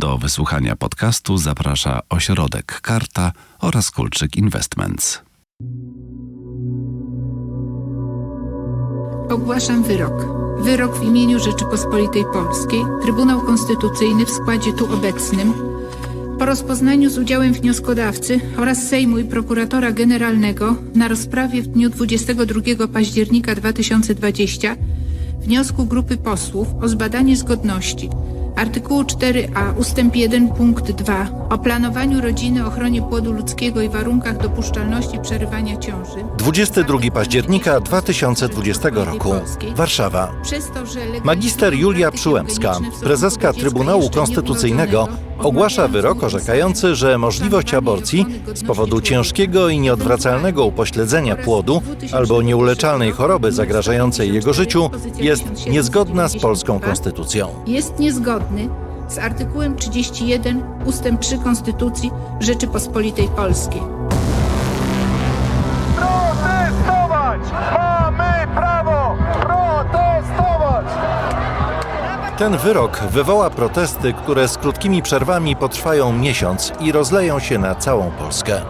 Do wysłuchania podcastu zaprasza Ośrodek Karta oraz Kulczyk Investments. Ogłaszam wyrok. Wyrok w imieniu Rzeczypospolitej Polskiej. Trybunał Konstytucyjny w składzie tu obecnym po rozpoznaniu z udziałem wnioskodawcy oraz Sejmu i prokuratora generalnego na rozprawie w dniu 22 października 2020 wniosku grupy posłów o zbadanie zgodności artykułu 4a ustęp 1 punkt 2 o planowaniu rodziny, ochronie płodu ludzkiego i warunkach dopuszczalności przerywania ciąży. 22 października 2020 roku. Warszawa. Magister Julia Przyłębska, prezeska Trybunału Konstytucyjnego, ogłasza wyrok orzekający, że możliwość aborcji z powodu ciężkiego i nieodwracalnego upośledzenia płodu albo nieuleczalnej choroby zagrażającej jego życiu jest niezgodna z polską konstytucją. Jest niezgodny z artykułem 31 ustęp 3 Konstytucji Rzeczypospolitej Polskiej. Protestować! Mamy prawo protestować! Ten wyrok wywoła protesty, które z krótkimi przerwami potrwają miesiąc i rozleją się na całą Polskę.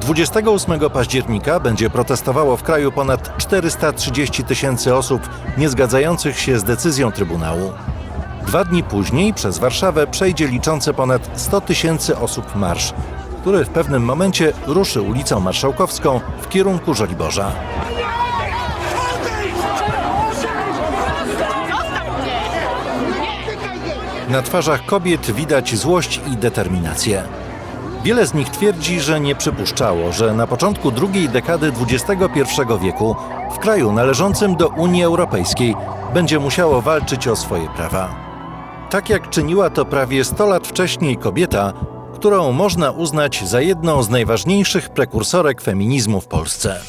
28 października będzie protestowało w kraju ponad 430 tysięcy osób nie zgadzających się z decyzją Trybunału. Dwa dni później przez Warszawę przejdzie liczący ponad 100 tysięcy osób marsz, który w pewnym momencie ruszy ulicą Marszałkowską w kierunku Żoliborza. Na twarzach kobiet widać złość i determinację. Wiele z nich twierdzi, że nie przypuszczało, że na początku drugiej dekady XXI wieku w kraju należącym do Unii Europejskiej będzie musiało walczyć o swoje prawa. Tak jak czyniła to prawie 100 lat wcześniej kobieta, którą można uznać za jedną z najważniejszych prekursorek feminizmu w Polsce.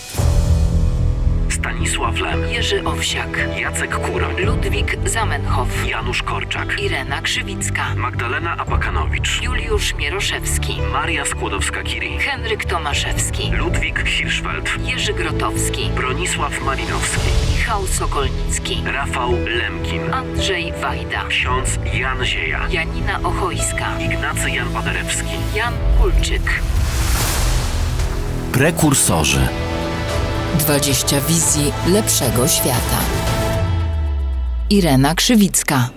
Stanisław Lem, Jerzy Owsiak, Jacek Kuroń, Ludwik Zamenhof, Janusz Korczak, Irena Krzywicka, Magdalena Abakanowicz, Juliusz Mieroszewski, Maria Skłodowska-Curie, Henryk Tomaszewski, Ludwik Hirschfeld, Jerzy Grotowski, Bronisław Malinowski, Michał Sokolnicki, Rafał Lemkin, Andrzej Wajda, ksiądz Jan Zieja, Janina Ochojska, Ignacy Jan Paderewski. Jan Kulczyk. Prekursorzy. 20 wizji lepszego świata. Irena Krzywicka.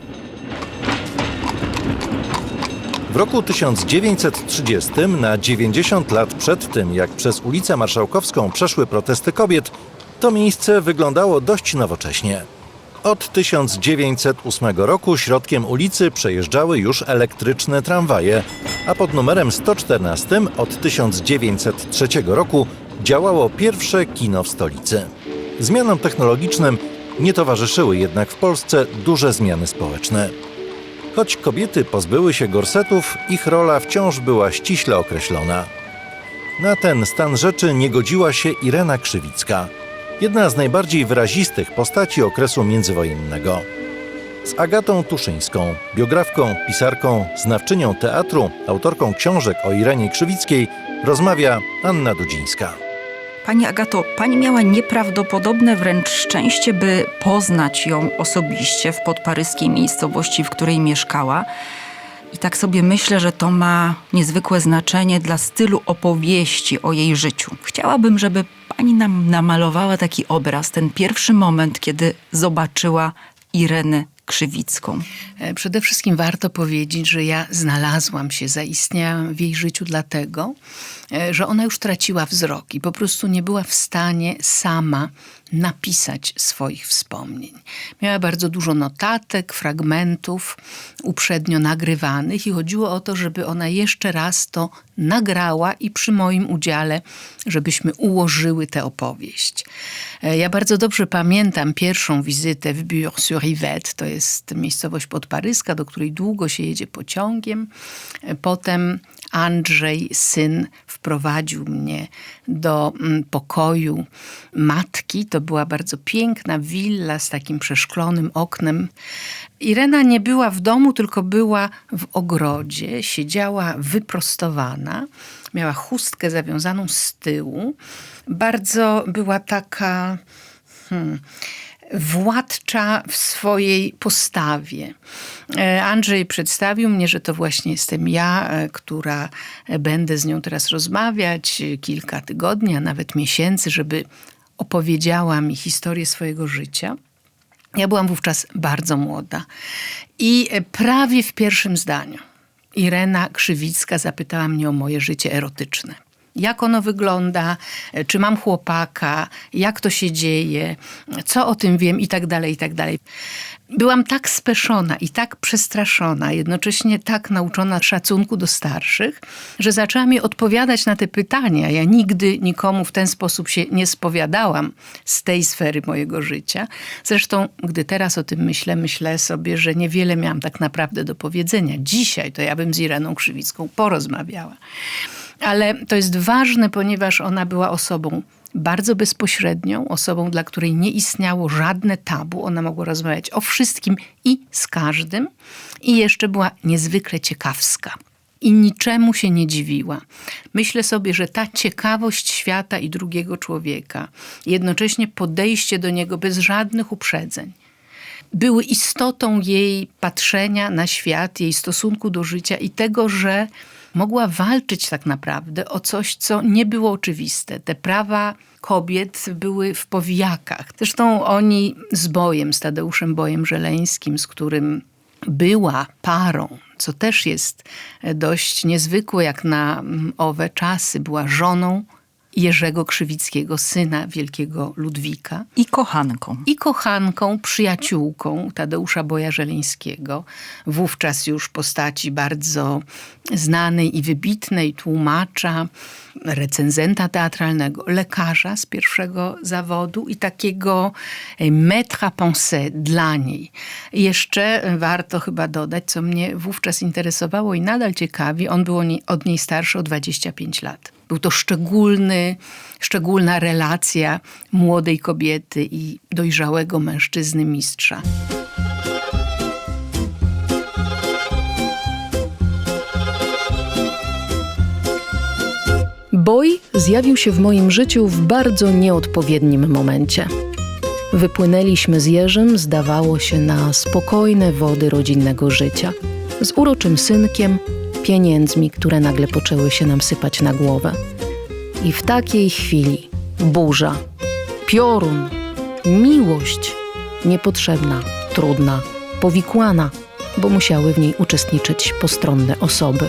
W roku 1930, na 90 lat przed tym, jak przez ulicę Marszałkowską przeszły protesty kobiet, to miejsce wyglądało dość nowocześnie. Od 1908 roku środkiem ulicy przejeżdżały już elektryczne tramwaje, a pod numerem 114 od 1903 roku działało pierwsze kino w stolicy. Zmianom technologicznym nie towarzyszyły jednak w Polsce duże zmiany społeczne. Choć kobiety pozbyły się gorsetów, ich rola wciąż była ściśle określona. Na ten stan rzeczy nie godziła się Irena Krzywicka, jedna z najbardziej wyrazistych postaci okresu międzywojennego. Z Agatą Tuszyńską, biografką, pisarką, znawczynią teatru, autorką książek o Irenie Krzywickiej rozmawia Anna Dudzińska. Pani Agato, pani miała nieprawdopodobne wręcz szczęście, by poznać ją osobiście w podparyskiej miejscowości, w której mieszkała. I tak sobie myślę, że to ma niezwykłe znaczenie dla stylu opowieści o jej życiu. Chciałabym, żeby pani nam namalowała taki obraz, ten pierwszy moment, kiedy zobaczyła Irenę Krzywicką. E, Przede wszystkim warto powiedzieć, że ja znalazłam się, zaistniałam w jej życiu dlatego, e, że ona już traciła wzrok i po prostu nie była w stanie sama napisać swoich wspomnień. Miała bardzo dużo notatek, fragmentów uprzednio nagrywanych i chodziło o to, żeby ona jeszcze raz to nagrała i przy moim udziale, żebyśmy ułożyły tę opowieść. E, Ja bardzo dobrze pamiętam pierwszą wizytę w Bure-sur-Yvette, to jest miejscowość podparyska, do której długo się jedzie pociągiem. E, Potem Andrzej, syn, wprowadził mnie do mm, pokoju matki. To była bardzo piękna willa z takim przeszklonym oknem. Irena nie była w domu, tylko była w ogrodzie. Siedziała wyprostowana. Miała chustkę zawiązaną z tyłu. Bardzo była taka. Hmm, władcza w swojej postawie. E, Andrzej przedstawił mnie, że to właśnie jestem ja, e, która będę z nią teraz rozmawiać kilka tygodni, a nawet miesięcy, żeby opowiedziała mi historię swojego życia. Ja byłam wówczas bardzo młoda i e, prawie w pierwszym zdaniu Irena Krzywicka zapytała mnie o moje życie erotyczne. Jak ono wygląda, e, czy mam chłopaka, jak to się dzieje, co o tym wiem i tak dalej, i tak dalej. Byłam tak speszona i tak przestraszona, jednocześnie tak nauczona szacunku do starszych, że zaczęłam jej odpowiadać na te pytania. Ja nigdy nikomu w ten sposób się nie spowiadałam z tej sfery mojego życia. Zresztą, gdy teraz o tym myślę, myślę sobie, że niewiele miałam tak naprawdę do powiedzenia. Dzisiaj to ja bym z Ireną Krzywicką porozmawiała. Ale to jest ważne, ponieważ ona była osobą bardzo bezpośrednią, osobą, dla której nie istniało żadne tabu. Ona mogła rozmawiać o wszystkim i z każdym. I jeszcze była niezwykle ciekawska. I niczemu się nie dziwiła. Myślę sobie, że ta ciekawość świata i drugiego człowieka, jednocześnie podejście do niego bez żadnych uprzedzeń, były istotą jej patrzenia na świat, jej stosunku do życia i tego, że mogła walczyć tak naprawdę o coś, co nie było oczywiste. Te prawa kobiet były w powijakach. Zresztą oni z Bojem, z Tadeuszem Bojem Żeleńskim, z którym była parą, co też jest dość niezwykłe jak na mm, owe czasy, była żoną Jerzego Krzywickiego, syna wielkiego Ludwika. I kochanką. I kochanką, przyjaciółką Tadeusza Boja Żeleńskiego, wówczas już postaci bardzo znanej i wybitnej, tłumacza, recenzenta teatralnego, lekarza z pierwszego zawodu i takiego maître à penser dla niej. Jeszcze warto chyba dodać, co mnie wówczas interesowało i nadal ciekawi, on był od niej starszy o 25 lat. Był to szczególny, szczególna relacja młodej kobiety i dojrzałego mężczyzny mistrza. Boj zjawił się w moim życiu w bardzo nieodpowiednim momencie. Wypłynęliśmy z Jerzym, zdawało się, na spokojne wody rodzinnego życia, z uroczym synkiem, pieniędzmi, które nagle poczęły się nam sypać na głowę. I w takiej chwili burza, piorun, miłość niepotrzebna, trudna, powikłana, bo musiały w niej uczestniczyć postronne osoby.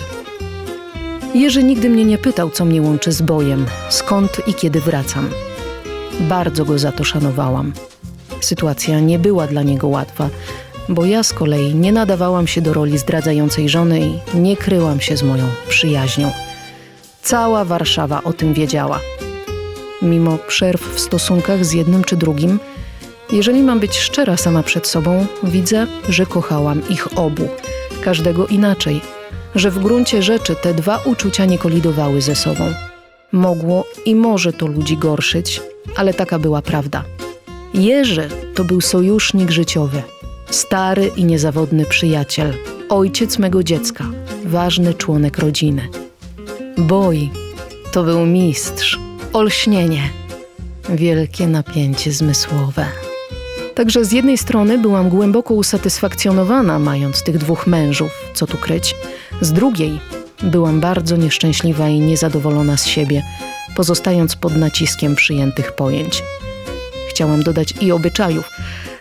Jerzy nigdy mnie nie pytał, co mnie łączy z bojem, skąd i kiedy wracam. Bardzo go za to szanowałam. Sytuacja nie była dla niego łatwa, bo ja z kolei nie nadawałam się do roli zdradzającej żony i nie kryłam się z moją przyjaźnią. Cała Warszawa o tym wiedziała. Mimo przerw w stosunkach z jednym czy drugim, jeżeli mam być szczera sama przed sobą, widzę, że kochałam ich obu, każdego inaczej, że w gruncie rzeczy te dwa uczucia nie kolidowały ze sobą. Mogło i może to ludzi gorszyć, ale taka była prawda. Jerzy to był sojusznik życiowy, stary i niezawodny przyjaciel, ojciec mego dziecka, ważny członek rodziny. Boj to był mistrz, olśnienie, wielkie napięcie zmysłowe. Także z jednej strony byłam głęboko usatysfakcjonowana, mając tych dwóch mężów, co tu kryć, z drugiej byłam bardzo nieszczęśliwa i niezadowolona z siebie, pozostając pod naciskiem przyjętych pojęć. Chciałam dodać i obyczajów,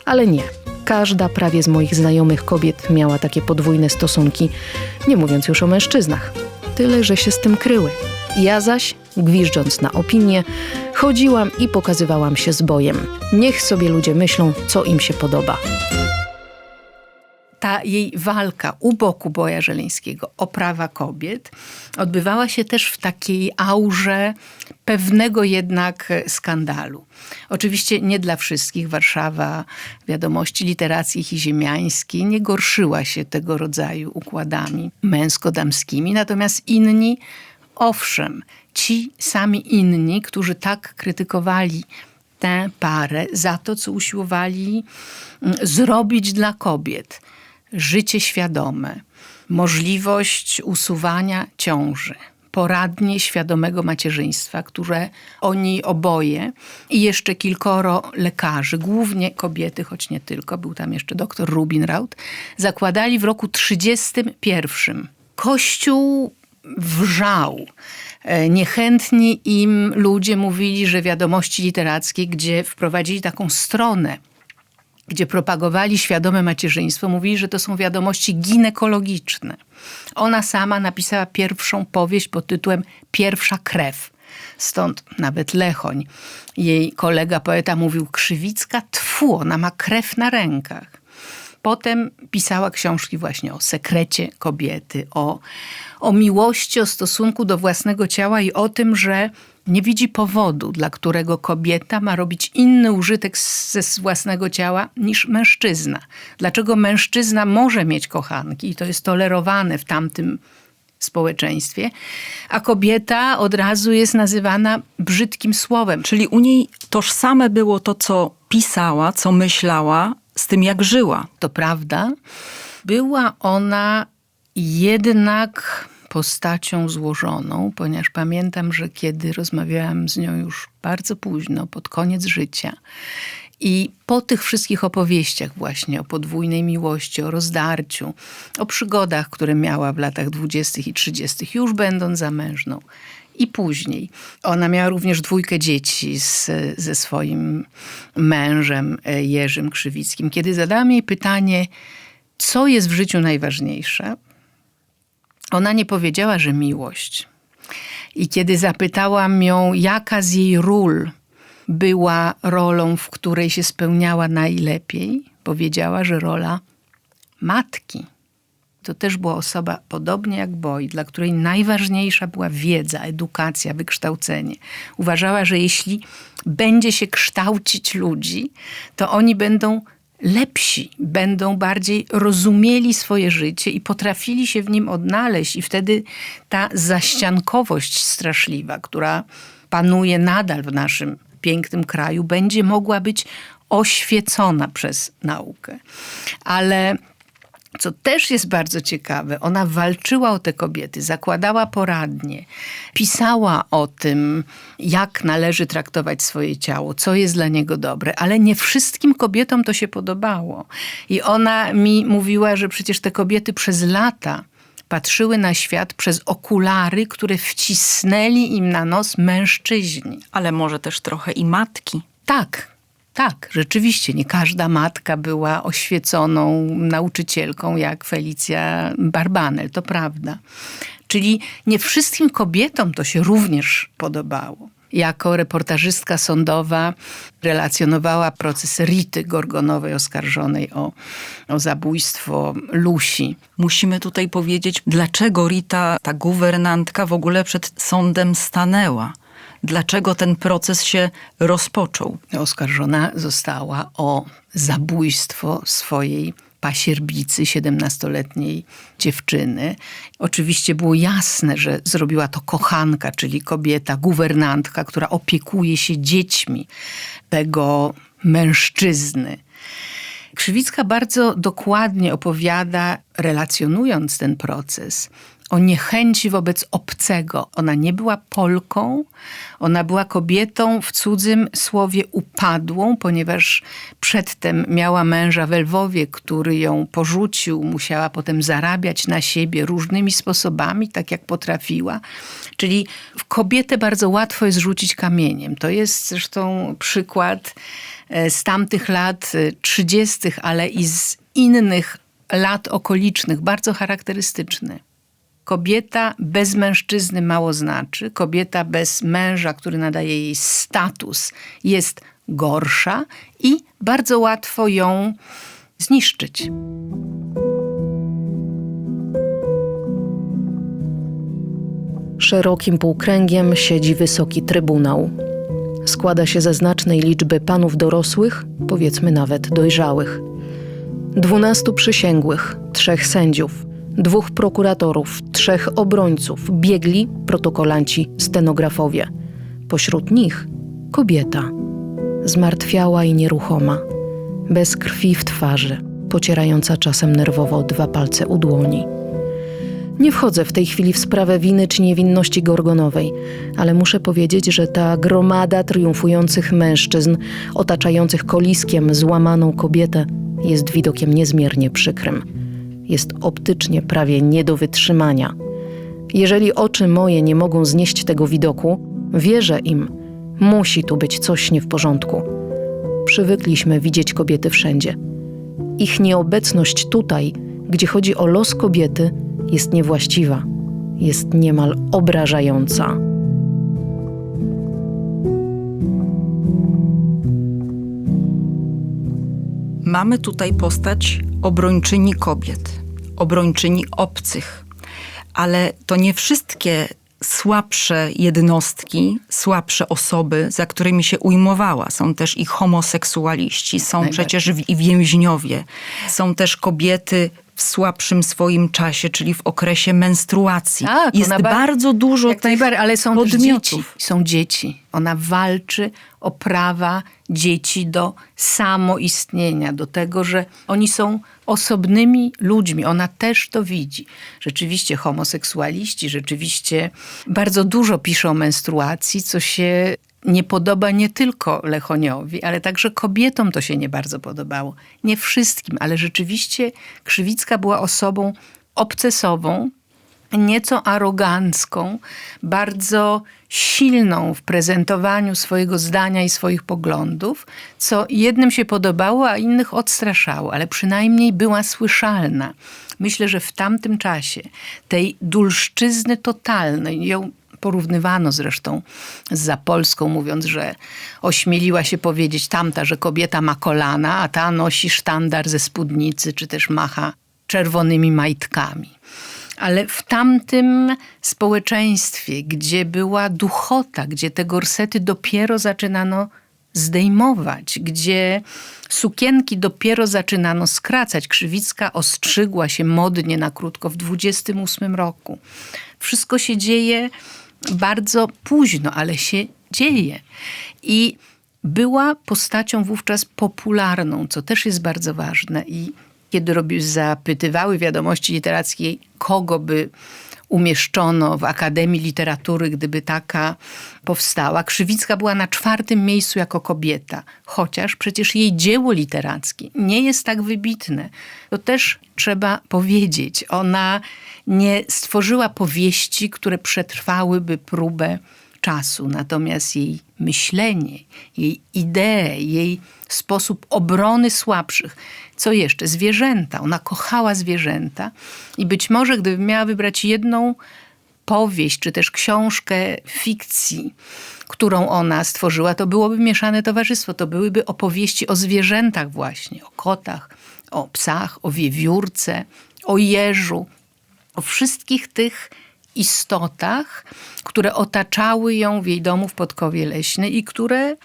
ale nie. Każda prawie z moich znajomych kobiet miała takie podwójne stosunki, nie mówiąc już o mężczyznach. Tyle, że się z tym kryły. Ja zaś, gwiżdżąc na opinię, chodziłam i pokazywałam się z bojem. Niech sobie ludzie myślą, co im się podoba. Ta jej walka u boku Boja Żeleńskiego o prawa kobiet odbywała się też w takiej aurze pewnego jednak skandalu. Oczywiście nie dla wszystkich. Warszawa Wiadomości Literackich i Ziemiańskiej nie gorszyła się tego rodzaju układami męsko-damskimi, natomiast inni, owszem, ci sami inni, którzy tak krytykowali tę parę za to, co usiłowali mm, zrobić dla kobiet. Życie świadome, możliwość usuwania ciąży, poradnie świadomego macierzyństwa, które oni oboje i jeszcze kilkoro lekarzy, głównie kobiety, choć nie tylko, był tam jeszcze doktor Rubinraut, zakładali w roku 31. Kościół wrzał. E, Niechętni im ludzie mówili, że wiadomości literackie, gdzie wprowadzili taką stronę, gdzie propagowali świadome macierzyństwo, mówili, że to są wiadomości ginekologiczne. Ona sama napisała pierwszą powieść pod tytułem Pierwsza krew. Stąd nawet Lechoń, jej kolega poeta mówił Krzywicka, tfu, ona ma krew na rękach. Potem pisała książki właśnie o sekrecie kobiety, o, o miłości, o stosunku do własnego ciała i o tym, że nie widzi powodu, dla którego kobieta ma robić inny użytek ze własnego ciała niż mężczyzna. Dlaczego mężczyzna może mieć kochanki i to jest tolerowane w tamtym społeczeństwie, a kobieta od razu jest nazywana brzydkim słowem. Czyli u niej tożsame było to, co pisała, co myślała, z tym jak żyła. To prawda, była ona jednak postacią złożoną, ponieważ pamiętam, że kiedy rozmawiałam z nią już bardzo późno, pod koniec życia, i po tych wszystkich opowieściach właśnie o podwójnej miłości, o rozdarciu, o przygodach, które miała w latach dwudziestych i trzydziestych, już będąc zamężną, i później. Ona miała również dwójkę dzieci z, ze swoim mężem e, Jerzym Krzywickim. Kiedy zadałam jej pytanie, co jest w życiu najważniejsze, ona nie powiedziała, że miłość. I kiedy zapytałam ją, jaka z jej ról była rolą, w której się spełniała najlepiej, powiedziała, że rola matki. To też była osoba, podobnie jak Boi, dla której najważniejsza była wiedza, edukacja, wykształcenie. Uważała, że jeśli będzie się kształcić ludzi, to oni będą lepsi, będą bardziej rozumieli swoje życie i potrafili się w nim odnaleźć, i wtedy ta zaściankowość straszliwa, która panuje nadal w naszym pięknym kraju, będzie mogła być oświecona przez naukę. Ale co też jest bardzo ciekawe, ona walczyła o te kobiety, zakładała poradnie, pisała o tym, jak należy traktować swoje ciało, co jest dla niego dobre, ale nie wszystkim kobietom to się podobało. I ona mi mówiła, że przecież te kobiety przez lata patrzyły na świat przez okulary, które wcisnęli im na nos mężczyźni. Ale może też trochę i matki. Tak, tak, rzeczywiście. Nie każda matka była oświeconą nauczycielką jak Felicja Barbanel, to prawda. Czyli nie wszystkim kobietom to się również podobało. Jako reportażystka sądowa relacjonowała proces Rity Gorgonowej oskarżonej o, o zabójstwo Lusi. Musimy tutaj powiedzieć, dlaczego Rita, ta guwernantka, w ogóle przed sądem stanęła. Dlaczego ten proces się rozpoczął? Oskarżona została o zabójstwo swojej pasierbicy, 17-letniej dziewczyny. Oczywiście było jasne, że zrobiła to kochanka, czyli kobieta, guwernantka, która opiekuje się dziećmi tego mężczyzny. Krzywicka bardzo dokładnie opowiada, relacjonując ten proces, o niechęci wobec obcego. Ona nie była Polką, ona była kobietą w cudzym słowie upadłą, ponieważ przedtem miała męża w Lwowie, który ją porzucił, musiała potem zarabiać na siebie różnymi sposobami, tak jak potrafiła. Czyli kobietę bardzo łatwo jest rzucić kamieniem. To jest zresztą przykład e, z tamtych lat e, 30., ale i z innych lat okolicznych, bardzo charakterystyczny. Kobieta bez mężczyzny mało znaczy. Kobieta bez męża, który nadaje jej status, jest gorsza i bardzo łatwo ją zniszczyć. Szerokim półkręgiem siedzi wysoki trybunał. Składa się ze znacznej liczby panów dorosłych, powiedzmy nawet dojrzałych. Dwunastu przysięgłych, trzech sędziów, dwóch prokuratorów, trzech obrońców, biegli, protokolanci, stenografowie. Pośród nich kobieta, zmartwiała i nieruchoma, bez krwi w twarzy, pocierająca czasem nerwowo dwa palce u dłoni. Nie wchodzę w tej chwili w sprawę winy czy niewinności Gorgonowej, ale muszę powiedzieć, że ta gromada triumfujących mężczyzn, otaczających koliskiem złamaną kobietę, jest widokiem niezmiernie przykrym. Jest optycznie prawie nie do wytrzymania. Jeżeli oczy moje nie mogą znieść tego widoku, wierzę im, musi tu być coś nie w porządku. Przywykliśmy widzieć kobiety wszędzie. Ich nieobecność tutaj, gdzie chodzi o los kobiety, jest niewłaściwa, jest niemal obrażająca. Mamy tutaj postać obrończyni kobiet, obrończyni obcych, ale to nie wszystkie słabsze jednostki, słabsze osoby, za którymi się ujmowała. Są też i homoseksualiści, są przecież i więźniowie, są też kobiety w słabszym swoim czasie, czyli w okresie menstruacji. Tak, Jest ba- bardzo dużo Jak tych najbardziej, ale są też podmiotów. dzieci. Są dzieci. Ona walczy o prawa dzieci do samoistnienia, do tego, że oni są osobnymi ludźmi. Ona też to widzi. Rzeczywiście homoseksualiści, rzeczywiście bardzo dużo pisze o menstruacji, co się nie podoba nie tylko Lechoniowi, ale także kobietom to się nie bardzo podobało. Nie wszystkim, ale rzeczywiście Krzywicka była osobą obcesową, nieco arogancką, bardzo silną w prezentowaniu swojego zdania i swoich poglądów, co jednym się podobało, a innych odstraszało, ale przynajmniej była słyszalna. Myślę, że w tamtym czasie tej dulszczyzny totalnej, ją porównywano zresztą z Zapolską, mówiąc, że ośmieliła się powiedzieć tamta, że kobieta ma kolana, a ta nosi sztandar ze spódnicy, czy też macha czerwonymi majtkami. Ale w tamtym społeczeństwie, gdzie była duchota, gdzie te gorsety dopiero zaczynano zdejmować, gdzie sukienki dopiero zaczynano skracać. Krzywicka ostrzygła się modnie na krótko w 28 roku. Wszystko się dzieje bardzo późno, ale się dzieje. I była postacią wówczas popularną, co też jest bardzo ważne. I kiedy robi, zapytywały wiadomości literackiej, kogo by umieszczono w Akademii Literatury, gdyby taka powstała. Krzywicka była na czwartym miejscu jako kobieta, chociaż przecież jej dzieło literackie nie jest tak wybitne. To też trzeba powiedzieć. Ona nie stworzyła powieści, które przetrwałyby próbę czasu, natomiast jej myślenie, jej idee, jej sposób obrony słabszych. Co jeszcze? Zwierzęta. Ona kochała zwierzęta i być może gdyby miała wybrać jedną powieść, czy też książkę fikcji, którą ona stworzyła, to byłoby Mieszane Towarzystwo. To byłyby opowieści o zwierzętach właśnie, o kotach, o psach, o wiewiórce, o jeżu, o wszystkich tych istotach, które otaczały ją w jej domu w Podkowie Leśnej i które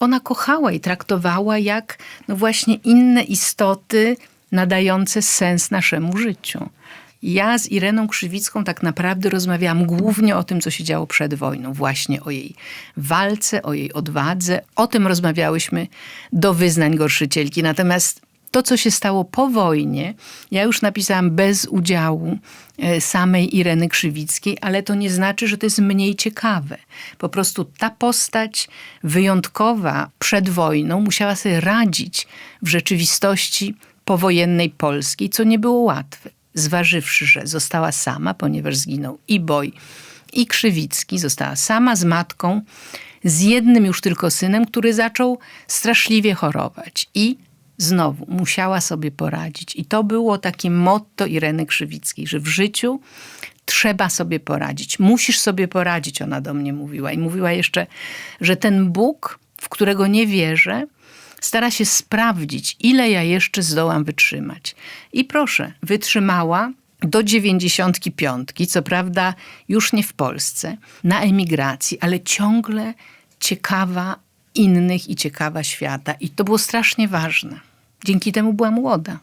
ona kochała i traktowała jak no właśnie inne istoty nadające sens naszemu życiu. Ja z Ireną Krzywicką tak naprawdę rozmawiałam głównie o tym, co się działo przed wojną, właśnie o jej walce, o jej odwadze. O tym rozmawiałyśmy do wyznań gorszycielki. Natomiast to, co się stało po wojnie, ja już napisałam bez udziału e, samej Ireny Krzywickiej, ale to nie znaczy, że to jest mniej ciekawe. Po prostu ta postać wyjątkowa przed wojną musiała sobie radzić w rzeczywistości powojennej Polskiej, co nie było łatwe. Zważywszy, że została sama, ponieważ zginął i Boj, i Krzywicki, została sama z matką, z jednym już tylko synem, który zaczął straszliwie chorować. I znowu musiała sobie poradzić. I to było takie motto Ireny Krzywickiej, że w życiu trzeba sobie poradzić. Musisz sobie poradzić, ona do mnie mówiła. I mówiła jeszcze, że ten Bóg, w którego nie wierzę, stara się sprawdzić, ile ja jeszcze zdołam wytrzymać. I proszę, wytrzymała do 95, co prawda już nie w Polsce, na emigracji, ale ciągle ciekawa innych i ciekawa świata. I to było strasznie ważne. Dzięki temu była młoda.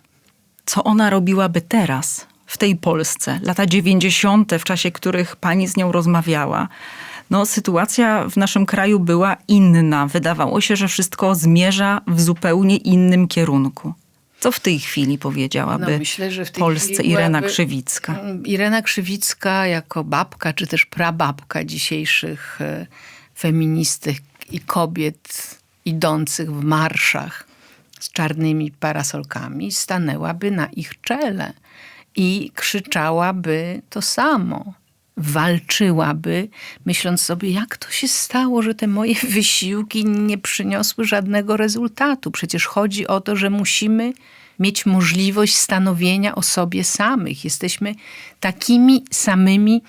Co ona robiłaby teraz, w tej Polsce, lata 90., w czasie których pani z nią rozmawiała? No, sytuacja w naszym kraju była inna. Wydawało się, że wszystko zmierza w zupełnie innym kierunku. Co w tej chwili powiedziałaby No, myślę, że w tej Polsce Irena Krzywicka? Irena Krzywicka jako babka, czy też prababka dzisiejszych e, feministek i kobiet idących w marszach z czarnymi parasolkami, stanęłaby na ich czele i krzyczałaby to samo. Walczyłaby, myśląc sobie, jak to się stało, że te moje wysiłki nie przyniosły żadnego rezultatu. Przecież chodzi o to, że musimy mieć możliwość stanowienia o sobie samych. Jesteśmy takimi samymi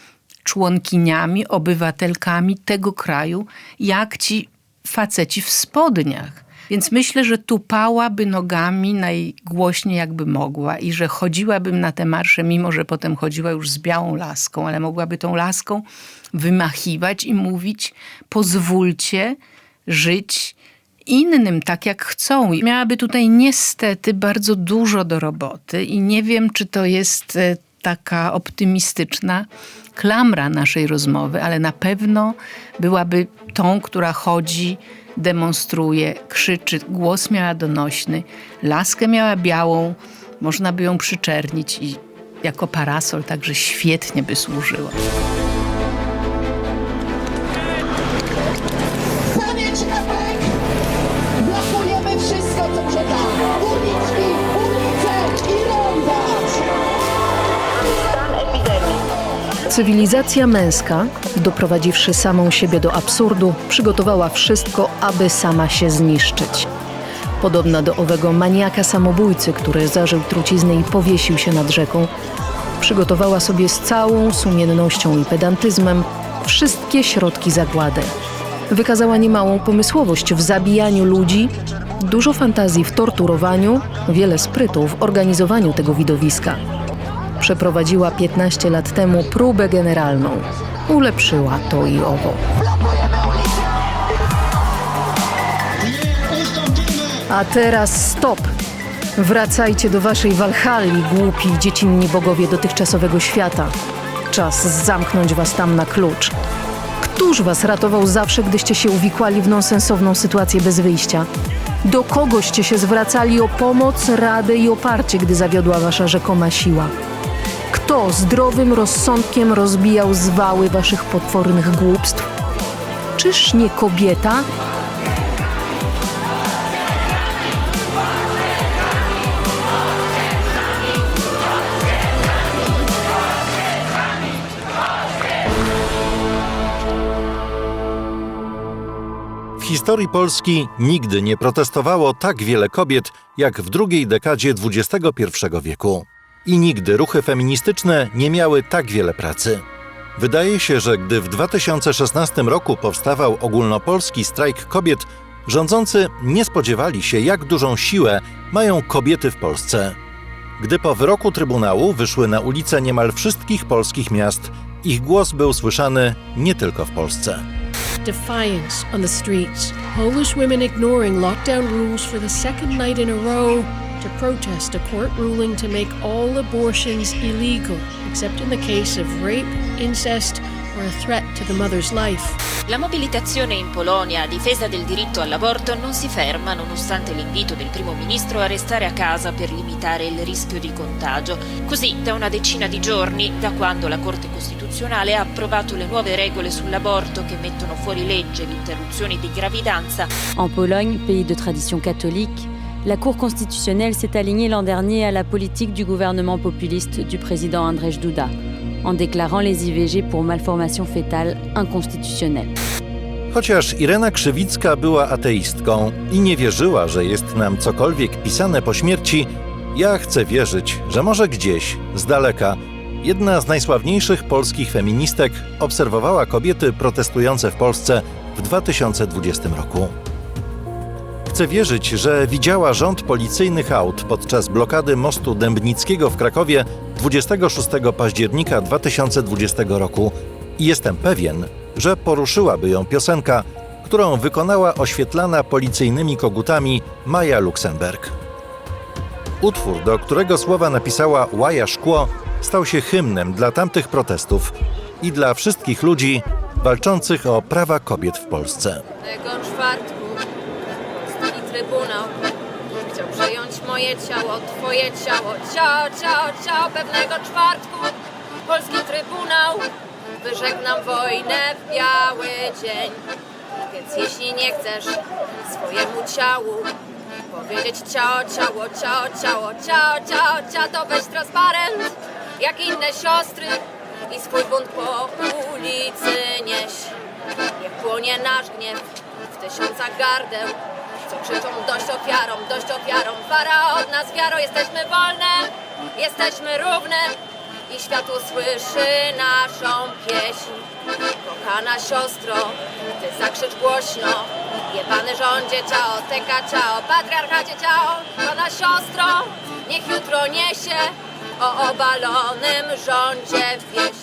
członkiniami, obywatelkami tego kraju, jak ci faceci w spodniach. Więc myślę, że tupałaby nogami najgłośniej jakby mogła i że chodziłabym na te marsze, mimo że potem chodziła już z białą laską, ale mogłaby tą laską wymachiwać i mówić pozwólcie żyć innym tak jak chcą. I miałaby tutaj niestety bardzo dużo do roboty i nie wiem, czy to jest e, taka optymistyczna klamra naszej rozmowy, ale na pewno byłaby tą, która chodzi, demonstruje, krzyczy. Głos miała donośny, laskę miała białą, można by ją przyczernić i jako parasol także świetnie by służyła. Cywilizacja męska, doprowadziwszy samą siebie do absurdu, przygotowała wszystko, aby sama się zniszczyć. Podobna do owego maniaka samobójcy, który zażył trucizny i powiesił się nad rzeką, przygotowała sobie z całą sumiennością i pedantyzmem wszystkie środki zagłady. Wykazała niemałą pomysłowość w zabijaniu ludzi, dużo fantazji w torturowaniu, wiele sprytu w organizowaniu tego widowiska przeprowadziła 15 lat temu próbę generalną. Ulepszyła to i owo. A teraz stop! Wracajcie do waszej Walhalli, głupi, dziecinni bogowie dotychczasowego świata. Czas zamknąć was tam na klucz. Któż was ratował zawsze, gdyście się uwikłali w nonsensowną sytuację bez wyjścia? Do kogoście się zwracali o pomoc, radę i oparcie, gdy zawiodła wasza rzekoma siła? Kto zdrowym rozsądkiem rozbijał zwały waszych potwornych głupstw? Czyż nie kobieta? W historii Polski nigdy nie protestowało tak wiele kobiet jak w drugiej dekadzie XXI wieku. I nigdy ruchy feministyczne nie miały tak wiele pracy. Wydaje się, że gdy w 2016 roku powstawał ogólnopolski strajk kobiet, rządzący nie spodziewali się, jak dużą siłę mają kobiety w Polsce. Gdy po wyroku Trybunału wyszły na ulice niemal wszystkich polskich miast, ich głos był słyszany nie tylko w Polsce. defiance on the streets. Polish women ignoring lockdown rules for the second night in a row to protest a court ruling to make all abortions illegal, except in the case of rape, incest, or a threat to the mother's life. La mobilitazione in Polonia a difesa del diritto all'aborto non si ferma nonostante l'invito del primo ministro a restare a casa per limitare il rischio di contagio. Così, da una decina di giorni, da quando la Corte Costituzionale ha approvato le nuove regole sull'aborto che mettono fuori legge l'interruzione di gravidanza, En Pologne, pays de tradition catholique, la Cour constitutionnelle s'est alignée l'an dernier à la politique du gouvernement populiste du président Andrzej Duda, en déclarant les IVG pour malformation fétale inconstitutionnelles. Chociaż Irena Krzywicka była ateistką i nie wierzyła, że jest nam cokolwiek pisane po śmierci, ja chcę wierzyć, że może gdzieś, z daleka, jedna z najsławniejszych polskich feministek obserwowała kobiety protestujące w Polsce w 2020 roku. Chcę wierzyć, że widziała rząd policyjnych aut podczas blokady mostu Dębnickiego w Krakowie 26 października 2020 roku i jestem pewien, że poruszyłaby ją piosenka, którą wykonała oświetlana policyjnymi kogutami Maja Luksemberg. Utwór, do którego słowa napisała Łaja Szkło, stał się hymnem dla tamtych protestów i dla wszystkich ludzi walczących o prawa kobiet w Polsce. Tego czwartku Trybunał chciał przejąć moje ciało, twoje ciało. Ciao, ciao, ciao, pewnego czwartku polski trybunał wyżegnam wojnę w biały dzień. Więc jeśli nie chcesz swojemu ciału powiedzieć ciao, ciało, ciao, ciało, ciao, ciao, ciao, to weź transparent, jak inne siostry i swój bunt po ulicy nieś. Niech płonie nasz gniew w tysiącach gardeł, krzyczą dość ofiarom, dość ofiarom. Para od nas wiaro, jesteśmy wolne, jesteśmy równe i świat usłyszy naszą pieśń. Kochana siostro, ty zakrzycz głośno, jebany rządzie ciao, teka ciao, patriarchacie ciao. Kochana siostro, niech jutro niesie o obalonym rządzie wieść.